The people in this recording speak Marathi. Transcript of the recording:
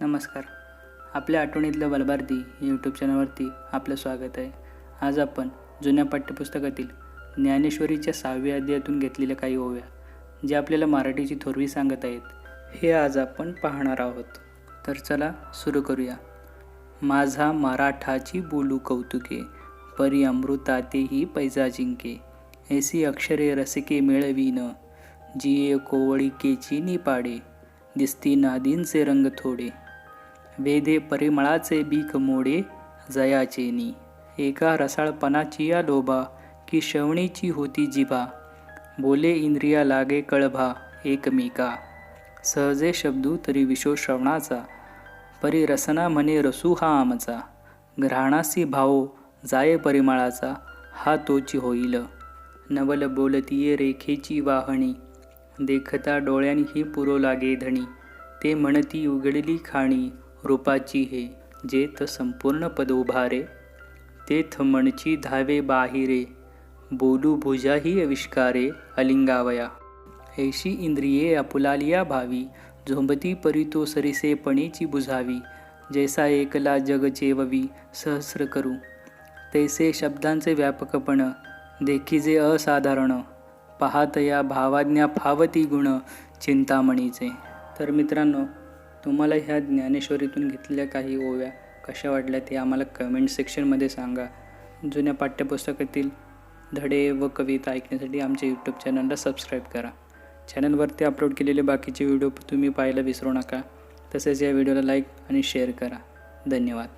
नमस्कार. आपल्या आठवणीतलं बलबारती यूट्यूब चॅनलवरती आपलं स्वागत आहे. आज आपण जुन्या पाठ्यपुस्तकातील ज्ञानेश्वरीच्या सहाव्या अध्यायातून घेतलेल्या काही ओव्या जे आपल्याला मराठीची थोरवी सांगत आहेत हे आज आपण पाहणार आहोत. तर चला सुरू करूया. माझा मराठाची बोलू कौतुके परी अमृतातेही पैजा जिंके ऐसी अक्षरे रसिके मिळवीन जिये कोवळिकेची निपाडे दिसती नादींचे रंग थोडे. वेधे परिमळाचे बीक मोडे जयाचेनी एका रसाळपणाची या लोभा की शवणीची होती जिभा. बोले इंद्रिया लागे कळभा एकमेका. सहजे शब्दू तरी विशो श्रवणाचा. परी रसना म्हणे रसू हा आमचा. घ्राणासी भावो जाये परिमळाचा हा तोची होईल. नवल बोलतीये रेखेची वाहणी. देखता डोळ्यांनी ही पुरो लागे धणी. ते म्हणती उघडली खाणी. रूपाची हे. जेथ संपूर्ण पद उभारे तेथ म्हणची धावे बाहिरे बोलू भुजाही आविष्कारे अलिंगावया. ऐशी इंद्रिये अपुलालिया भावी झोंबती परितो सरिसेपणीची बुझावी. जैसा एकला जग चेववी सहस्र करू. तैसे शब्दांचे व्यापकपण देखीजे असाधारण. पाहतया भावाज्ञा फावती गुण चिंतामणीचे. तर मित्रांनो तुम्हाला ह्या ज्ञानेश्वरीतून घेतलेल्या काही ओव्या कशा वाटल्या ते आम्हाला कमेंट सेक्शनमध्ये सांगा. जुन्या पाठ्यपुस्तकातील धडे व कविता ऐकण्यासाठी आमच्या यूट्यूब चॅनलला सबस्क्राईब करा. चॅनलवरती अपलोड केलेले बाकीचे व्हिडिओ तुम्ही पाहायला विसरू नका. तसेच या व्हिडिओला लाईक आणि शेअर करा. धन्यवाद.